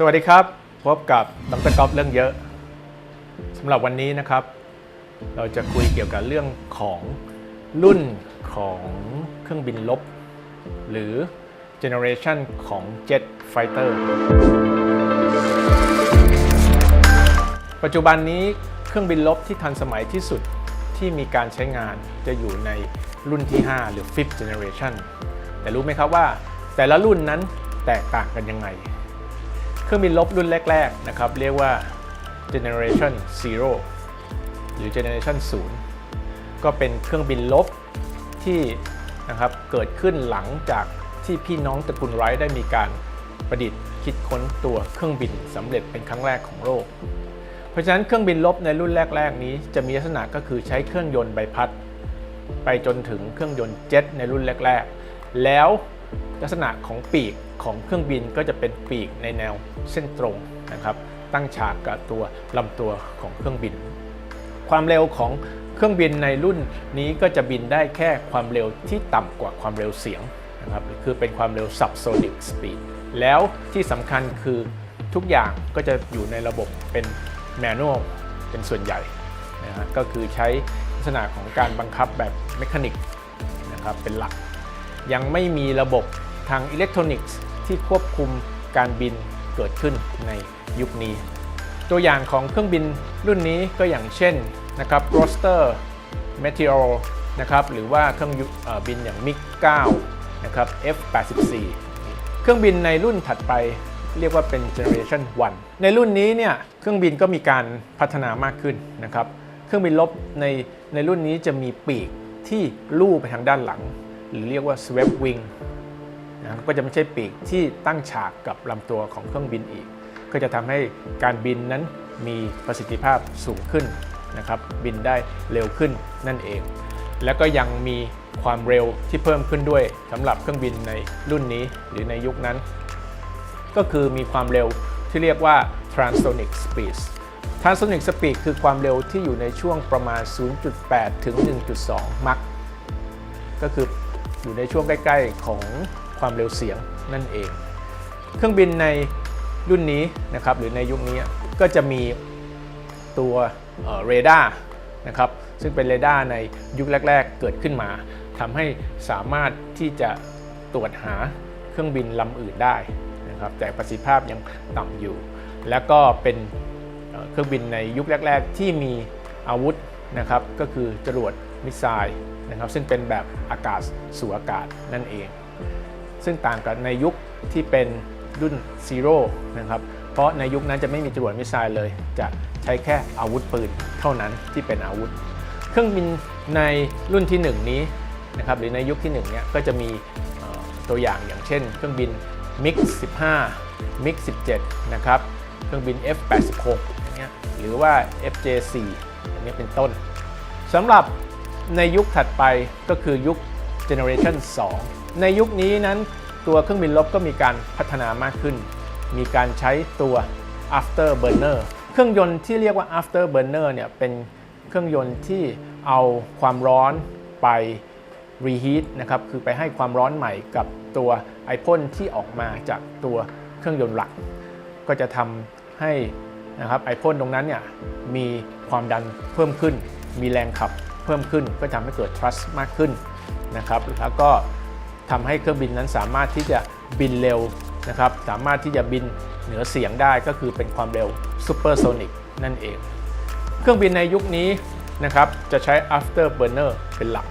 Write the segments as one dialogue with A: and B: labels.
A: สวัสดีครับ พบกับดรกอล์ฟเรื่องเยอะสำหรับวันนี้นะครับ เราจะคุยเกี่ยวกับเรื่องของรุ่นของเครื่องบินลบ หรือ generation ของ Jet Fighter ปัจจุบันนี้เครื่องบินลบที่ทันสมัยที่สุดที่มีการใช้งานจะอยู่ในรุ่นที่ 5 หรือ fifth generation แต่รู้ไหมครับว่าแต่ละรุ่นนั้นแตกต่างกันยังไง เครื่องบินลบรุ่นแรก ๆ นะครับ เรียกว่า generation 0หรือ generation 0 ก็เป็นเครื่องบินลบที่นะครับเกิดขึ้นหลังจากที่พี่น้องตระกูลไรท์ได้มีการประดิษฐ์คิดค้นตัวเครื่องบินสำเร็จเป็นครั้งแรกของโลก เพราะฉะนั้นเครื่องบินลบในรุ่นแรก ๆ นี้จะมีลักษณะก็คือใช้เครื่องยนต์ใบพัด ไปจนถึงเครื่องยนต์เจ็ตในรุ่นแรก ๆ แล้ว ลักษณะของปีกของเครื่องบินก็จะเป็นปีกในแนวเส้นตรงนะครับ ตั้งฉากกับตัวลำตัวของเครื่องบิน ความเร็วของเครื่องบินในรุ่นนี้ก็จะบินได้แค่ความเร็วที่ต่ำกว่าความเร็วเสียงนะครับคือเป็นความเร็ว subsonic speed แล้วที่สำคัญคือทุกอย่างก็จะอยู่ในระบบเป็น manual เป็นส่วนใหญ่นะฮะก็คือใช้ลักษณะของการบังคับแบบเมคานิกนะครับเป็นหลัก ยังไม่มีระบบทางอิเล็กทรอนิกส์ที่ควบคุมการบินเกิดขึ้นในยุคนี้ ตัวอย่างของเครื่องบินรุ่นนี้ก็อย่างเช่นนะครับ Roster Meteor นะครับหรือว่าเครื่องอบินอย่าง MiG 9นะครับ F84 เครื่องบินในรุ่นถัดไปเรียกว่าเป็น Generation 1 ในรุ่นนี้เนี่ยเครื่องบินก็มีการพัฒนามากขึ้นนะครับ เครื่องบินลบในในรุ่นนี้จะมีปีกที่ลู่ไปทางด้านหลัง หรือเรียกว่า swept wing นะก็จะไม่ใช่ปีกที่ตั้งฉากกับลำตัวของเครื่องบินอีก ก็จะทำให้การบินนั้นมีประสิทธิภาพสูงขึ้นนะครับบินได้เร็วขึ้นนั่นเอง แล้วก็ยังมีความเร็วที่เพิ่มขึ้นด้วยสำหรับเครื่องบินในรุ่นนี้หรือในยุคนั้น ก็คือมีความเร็วที่เรียกว่า transonic speed transonic speed คือความเร็วที่อยู่ในช่วงประมาณ 0.8 ถึง 1.2 มัคก็คือ อยู่ในช่วงใกล้ๆของความเร็วเสียงนั่นเอง เครื่องบินในรุ่นนี้นะครับหรือในยุคนี้ก็จะมีตัวเรดาร์นะครับซึ่งเป็นเรดาร์ในยุคแรก ๆ เกิดขึ้นมาทำให้สามารถที่จะตรวจหาเครื่องบินลำอื่นได้นะครับแต่ประสิทธิภาพยังต่ำอยู่ แล้วก็เป็นเอ่อเครื่องบินในยุคแรก ๆ ที่มีอาวุธนะครับก็คือจรวดมิสไซล์ นะครับซึ่งเป็นแบบอากาศสู่อากาศนั่นเอง ซึ่งต่างกับในยุคที่เป็นรุ่นซีโร่นะครับเพราะในยุคนั้นจะไม่มีจรวดมิสไซล์เลย จะใช้แค่อาวุธปืนเท่านั้นที่เป็นอาวุธ เครื่องบินในรุ่นที่ 1 นี้นะครับหรือในยุคที่1เนี่ยก็จะมีตัวอย่างอย่างเช่น เครื่องบิน MiG 15 MiG 17นะครับเครื่องบิน F86 อย่างเงี้ยหรือว่า FJ4 อย่างเงี้ยเป็นต้นสำหรับ ในยุคถัดไปก็คือยุค Generation 2 ในยุคนี้นั้นตัวเครื่องบินลบก็มีการพัฒนามากขึ้น มีการใช้ตัว afterburner เครื่องยนต์ที่เรียกว่า afterburner เนี่ยเป็นเครื่องยนต์ที่เอาความร้อนไป reheat นะครับ คือไปให้ความร้อนใหม่กับตัวไอพ่นที่ออกมาจากตัวเครื่องยนต์หลัก ก็จะทำให้นะครับไอพ่นตรงนั้นเนี่ยมีความดันเพิ่มขึ้น มีแรงขับ เพิ่มขึ้น ก็ทำให้เกิด trust มากขึ้นนะครับแล้วก็ทำให้เครื่องบินนั้นสามารถที่จะบินเร็วนะครับสามารถที่จะบินเหนือเสียงได้ก็คือเป็นความเร็ว supersonic นั่นเอง เครื่องบินในยุคนี้นะครับจะใช้ afterburner เป็นหลัก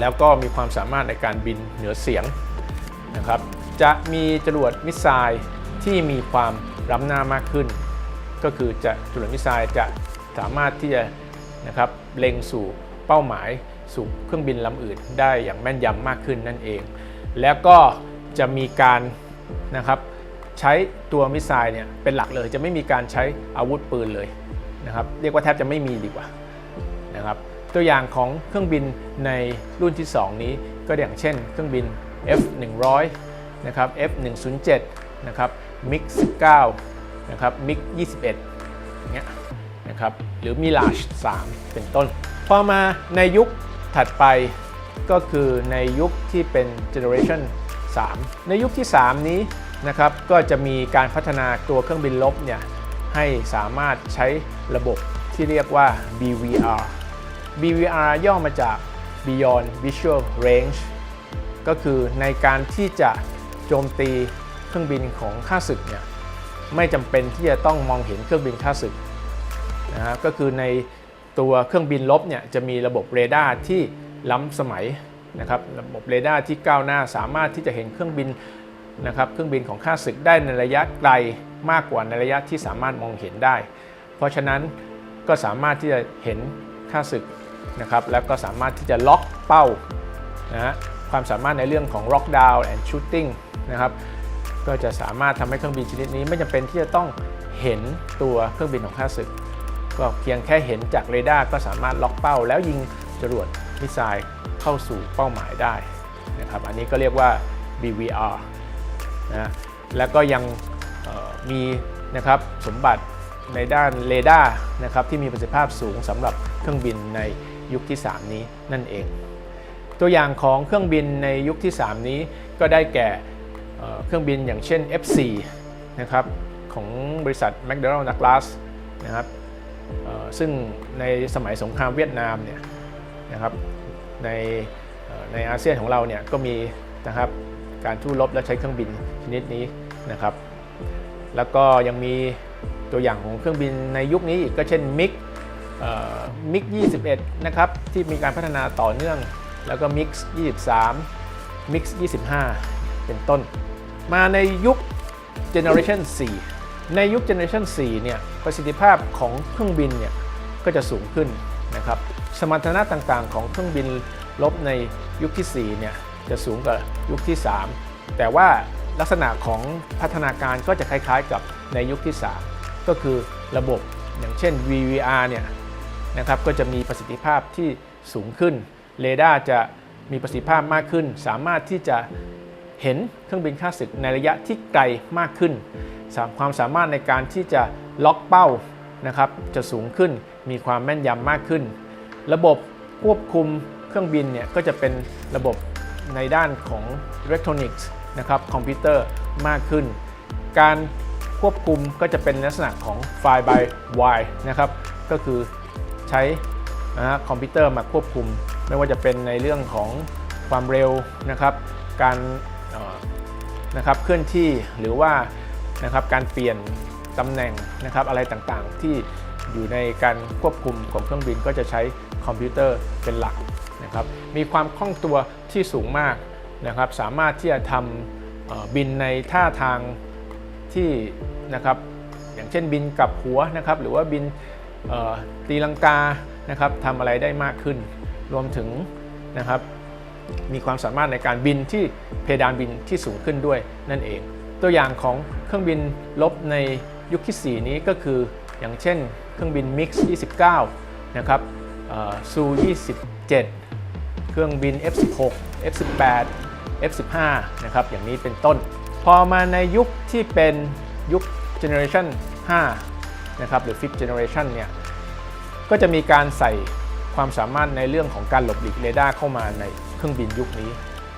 A: แล้วก็มีความสามารถในการบินเหนือเสียงนะครับจะมีจรวดมิสไซล์ที่มีความล้ำหน้ามากขึ้น ก็คือจะจรวดมิสไซล์จะสามารถที่จะ นะครับเล็งสู่เป้าหมายสู่เครื่องบินลำอื่นได้อย่างแม่นยำมากขึ้นนั่นเอง แล้วก็จะมีการนะครับใช้ตัวมิสไซล์เนี่ยเป็นหลักเลยจะไม่มีการใช้อาวุธปืนเลยนะครับเรียกว่าแทบจะไม่มีดีกว่านะครับตัวอย่างของเครื่องบินในรุ่นที่ 2 นี้ก็อย่างเช่น เครื่องบิน F100 นะครับ F107 นะครับ MiG 19นะครับ MiG 21เงี้ย นะครับ หรือ Mirage 3 เป็นต้น พอมาในยุคถัดไปก็คือในยุคที่เป็น Generation 3 ในยุคที่ 3 นี้นะครับก็จะมีการพัฒนาตัวเครื่องบินลบเนี่ยให้สามารถใช้ระบบที่เรียกว่า BVR BVR ย่อมาจาก Beyond Visual Range ก็คือในการที่จะโจมตีเครื่องบินของข้าศึกเนี่ยไม่จำเป็นที่จะต้องมองเห็นเครื่องบินข้าศึก นะฮะก็คือในตัวเครื่องบินลบเนี่ยจะมีระบบเรดาร์ที่ล้ำสมัยนะครับระบบเรดาร์ที่ก้าวหน้าสามารถที่จะเห็นเครื่องบินนะครับเครื่องบินของข้าศึกได้ในระยะไกลมากกว่าในระยะที่สามารถมองเห็นได้ เพราะฉะนั้นก็สามารถที่จะเห็นข้าศึกนะครับแล้วก็สามารถที่จะล็อกเป้านะฮะความสามารถในเรื่องของ lock down and shooting นะครับก็จะสามารถทำให้เครื่องบินชนิดนี้ไม่จำเป็นที่จะต้องเห็นตัวเครื่องบินของข้าศึก ก็เพียงแค่เห็นจากเรดาร์ก็สามารถล็อกเป้า แล้วยิงจรวดมิสไซล์เข้าสู่เป้าหมายได้นะครับอันนี้ก็เรียกว่า BVR นะแล้วก็ยังมีนะครับสมบัติในด้านเรดาร์นะครับที่มีประสิทธิภาพสูงสำหรับเครื่องบินในยุคที่ 3 นี้นั่นเอง ตัวอย่างของเครื่องบินในยุคที่ 3 นี้ก็ได้แก่เครื่องบินอย่างเช่น F4 นะครับของบริษัท McDonnell Douglas นะครับ ซึ่งในสมัยสงครามเวียดนามเนี่ยนะครับในในอาเซียนของเราเนี่ยก็มีนะครับการทู่รบและใช้เครื่องบินชนิดนี้นะครับ แล้วก็ยังมีตัวอย่างของเครื่องบินในยุคนี้อีกก็เช่นมิกมิก 21 นะครับ ที่มีการพัฒนาต่อเนื่อง แล้วก็มิก 23มิก 25 เป็นต้น มาในยุค Generation 4 ในยุค Generation 4 เนี่ยประสิทธิภาพของเครื่องบินเนี่ยก็จะสูงขึ้นนะครับสมรรถนะต่างๆ ของเครื่องบินลบในยุคที่4เนี่ยจะสูงกว่ายุคที่ 3 แต่ว่าลักษณะของพัฒนาการก็จะคล้ายๆกับในยุคที่ 3 ก็คือระบบอย่างเช่น VVR เนี่ยนะครับก็จะมีประสิทธิภาพที่สูงขึ้นเรดาร์จะมีประสิทธิภาพมากขึ้น สามารถที่จะเห็นเครื่องบินข้าศึกในระยะที่ไกลมากขึ้น ความสามารถในการที่จะล็อกเป้านะครับจะสูงขึ้นมีความแม่นยำมากขึ้น ระบบควบคุมเครื่องบินเนี่ยก็จะเป็นระบบในด้านของอิเล็กทรอนิกส์นะครับคอมพิวเตอร์มากขึ้น การควบคุมก็จะเป็นลักษณะของ Fly by Wire นะครับก็คือใช้นะคอมพิวเตอร์มาควบคุม ไม่ว่าจะเป็นในเรื่องของความเร็วนะครับ การนะครับเคลื่อนที่หรือว่า นะครับการเปลี่ยนตำแหน่งนะครับอะไรต่างๆ ที่อยู่ในการควบคุมของเครื่องบินก็จะใช้คอมพิวเตอร์เป็นหลักนะครับมีความคล่องตัวที่สูงมากนะครับสามารถที่จะทำบินในท่าทางที่นะครับอย่างเช่นบินกับหัวนะครับหรือว่าบินตีลังกานะครับทำอะไรได้มากขึ้น รวมถึงนะครับมีความสามารถในการบินที่เพดานบินที่สูงขึ้นด้วยนั่นเอง ตัวอย่างของเครื่องบินลบในยุคที่ 4 นี้ก็คืออย่างเช่น เครื่องบิน MiX 29 นะครับซู27 เครื่องบิน F16 F18 F15 นะครับอย่างนี้เป็นต้น พอมาในยุคที่เป็นยุค Generation 5 นะครับหรือ Fifth Generation เนี่ยก็จะมีการใส่ความสามารถในเรื่องของการหลบหลีกเรดาร์เข้ามาในเครื่องบินยุคนี้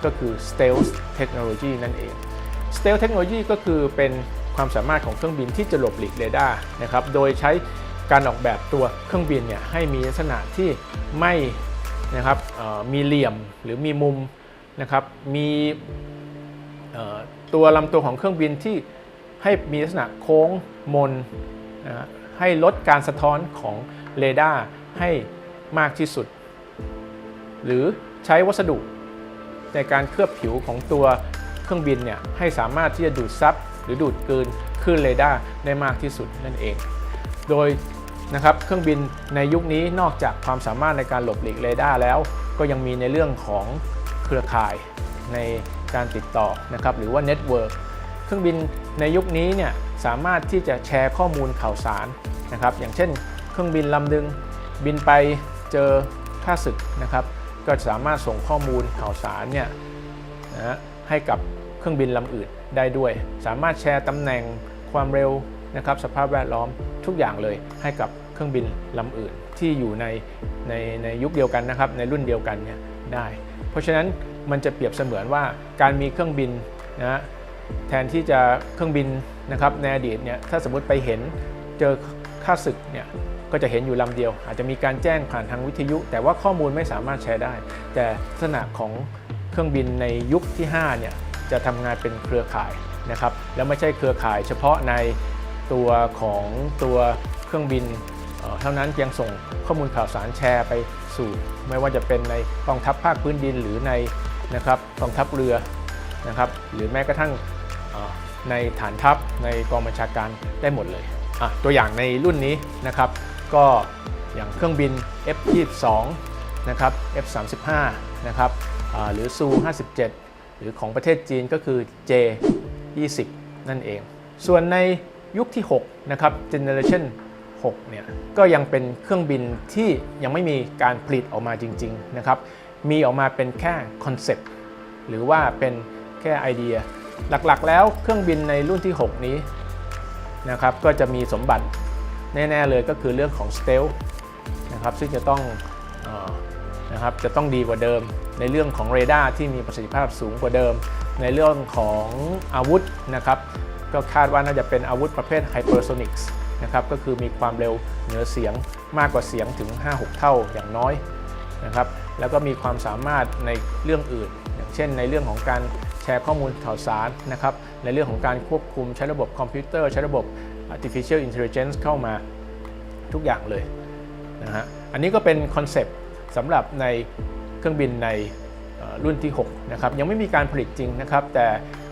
A: ก็คือ Stealth Technology นั่นเอง Stealth Technology ก็คือเป็นความสามารถของเครื่องบินที่จะหลบหลีกเรดาร์นะครับ โดยใช้การออกแบบตัวเครื่องบินเนี่ยให้มีลักษณะที่ไม่นะครับมีเหลี่ยมหรือมีมุมนะครับ มีตัวลำตัวของเครื่องบินที่ให้มีลักษณะโค้งมนนะฮะให้ลดการสะท้อนของเรดาร์ให้มากที่สุด หรือใช้วัสดุในการเคลือบผิวของตัว เครื่องบินเนี่ยให้สามารถที่จะดูดซับหรือดูดกลืนคลื่นเรดาร์ได้มากที่สุดนั่นเอง โดยนะครับเครื่องบินในยุคนี้นอกจากความสามารถในการหลบหลีกเรดาร์แล้ว ก็ยังมีในเรื่องของเครือข่ายในการติดต่อนะครับหรือว่าเน็ตเวิร์กเครื่องบินในยุคนี้เนี่ยสามารถที่จะแชร์ข้อมูลข่าวสารนะครับอย่างเช่น เครื่องบินลำดึงบินไปเจอค่าศึกนะครับก็สามารถส่งข้อมูลข่าวสารเนี่ยนะฮะให้กับ เครื่องบินลำอื่นได้ด้วย สามารถแชร์ตำแหน่งความเร็วนะครับสภาพแวดล้อมทุกอย่างเลยให้กับเครื่องบินลำอื่น ที่อยู่ในในในยุคเดียวกันนะครับในรุ่นเดียวกันเนี่ยได้ เพราะฉะนั้นมันจะเปรียบเสมือนว่าการมีเครื่องบินนะฮะแทนที่จะเครื่องบินนะครับในอดีตเนี่ยถ้าสมมติไปเห็นเจอค่าศึกเนี่ยก็จะเห็นอยู่ลำเดียว อาจจะมีการแจ้งผ่านทางวิทยุ แต่ว่าข้อมูลไม่สามารถแชร์ได้ แต่ลักษณะของเครื่องบินในยุคที่5เนี่ย จะทำงานเป็นเครือข่ายนะครับแล้วไม่ใช่เครือข่ายเฉพาะในตัวของตัวเครื่องบินเเท่านั้นยังส่งข้อมูลข่าวสารแชร์ไปสู่ ไม่ว่าจะเป็นในกองทัพภาคพื้นดินหรือในนะครับกองทัพเรือนะครับหรือแม้กระทั่งในฐานทัพในกองบัญชาการได้หมดเลยตัวอย่างในรุ่นนี้นะครับก็อย่างเครื่องบิน F22 นะครับ F35 นะครับหรือ Su-57 หรือของประเทศจีนก็คือ J20 นั่นเอง ส่วนในยุคที่ 6 นะครับ Generation 6 เนี่ย ก็ยังเป็นเครื่องบินที่ยังไม่มีการผลิตออกมาจริง ๆ นะครับ มีออกมาเป็นแค่คอนเซปต์หรือว่าเป็นแค่ไอเดีย หลักๆ แล้วเครื่องบินในรุ่นที่ 6 นี้นะครับ ก็จะมีสมบัติแน่ ๆ เลยก็คือเรื่องของสเตลนะครับ ซึ่งจะต้องอ นะครับจะต้องดีกว่าเดิม ในเรื่องของเรดาร์ที่มีประสิทธิภาพสูงกว่าเดิม ในเรื่องของอาวุธนะครับก็คาดว่าน่าจะเป็นอาวุธประเภทไฮเปอร์โซนิกส์นะครับก็คือมีความเร็วเหนือเสียงมากกว่าเสียงถึง 5-6 เท่าอย่างน้อยนะครับแล้วก็มีความสามารถในเรื่องอื่น อย่างเช่น ในเรื่องของการแชร์ข้อมูลข่าวสารนะครับในเรื่องของการควบคุมใช้ระบบคอมพิวเตอร์ใช้ระบบ artificial intelligence เข้ามาทุกอย่างเลยนะฮะอันนี้ก็เป็นคอนเซปต์ สำหรับในเครื่องบินในรุ่นที่6นะครับยังไม่มีการผลิตจริงนะครับ แต่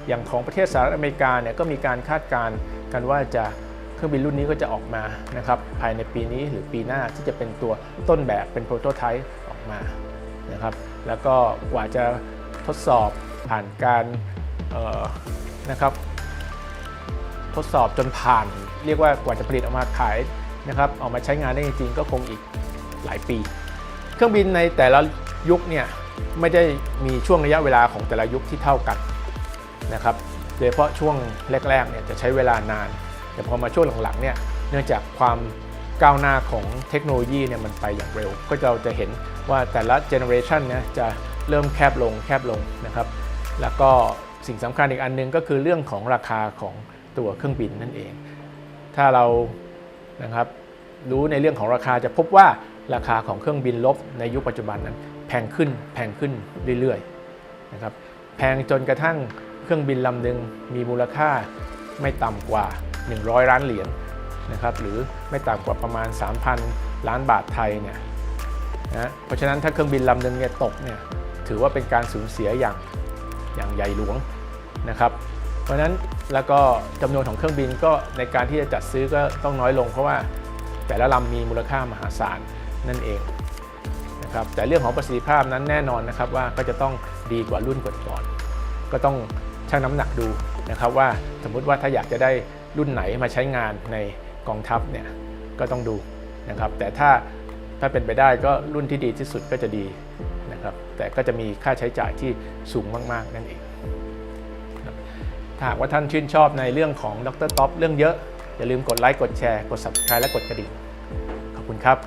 A: อย่างของประเทศสหรัฐอเมริกาเนี่ยก็มีการคาดการณ์กันว่าจะเครื่องบินรุ่นนี้ก็จะออกมานะครับภายในปีนี้หรือปีหน้าที่จะเป็นตัวต้นแบบเป็นโปรโตไทป์ออกมานะครับแล้วก็กว่าจะทดสอบผ่านการนะครับทดสอบจนผ่าน เรียกว่ากว่าจะผลิตออกมาขายนะครับออกมาใช้งานได้จริงๆ ก็คงอีกหลายปี เครื่องบินในแต่ละยุคเนี่ยไม่ได้มีช่วงระยะเวลาของแต่ละยุคที่เท่ากันนะครับโดยเฉพาะช่วงแรกๆเนี่ยจะใช้เวลานาน แต่พอมาช่วงหลังๆเนี่ยเนื่องจากความก้าวหน้าของเทคโนโลยีเนี่ยมันไปอย่างเร็ว ก็เราจะเห็นว่าแต่ละเจเนอเรชันเนี่ยจะเริ่มแคบลงแคบลงนะครับแล้วก็สิ่งสำคัญอีกอันหนึงก็คือเรื่องของราคาของตัวเครื่องบินนั่นเอง ถ้าเรานะครับรู้ในเรื่องของราคาจะพบว่า ราคาของเครื่องบินลบในยุคปัจจุบันนั้น แพงขึ้นแพงขึ้นเรื่อยๆนะครับแพงจนกระทั่งเครื่องบินลำหนึ่งมีมูลค่าไม่ต่ำกว่า 100 ล้านเหรียญนะครับหรือไม่ต่ำกว่าประมาณ 3,000 ล้านบาทไทยเนี่ยนะเพราะฉะนั้นถ้าเครื่องบินลำหนึ่งเนี่ยตกเนี่ยถือว่าเป็นการสูญเสียอย่างอย่างใหญ่หลวงนะครับเพราะฉะนั้นแล้วก็จำนวนของเครื่องบินก็ในการที่จะจัดซื้อก็ต้องน้อยลง เพราะว่าแต่ละลำมีมูลค่ามหาศาล นั่นเองนะครับแต่เรื่องของประสิทธิภาพนั้นแน่นอนนะครับว่าก็จะต้องดีกว่ารุ่นก่อนๆก็ต้องชั่งน้ำหนักดูนะครับว่าสมมุติว่าถ้าอยากจะได้รุ่นไหนมาใช้งานในกองทัพเนี่ยก็ต้องดูนะครับแต่ถ้าถ้าเป็นไปได้ก็รุ่นที่ดีที่สุดก็จะดีนะครับแต่ก็จะมีค่าใช้จ่ายที่สูงมาก ๆ นั่นเองถ้าหากว่าท่านชื่นชอบในเรื่องของดรท็อปเรื่องเยอะ อย่าลืมกดไลค์กดแชร์ กด subscribe และกดกระดิ่ง ขอบคุณครับ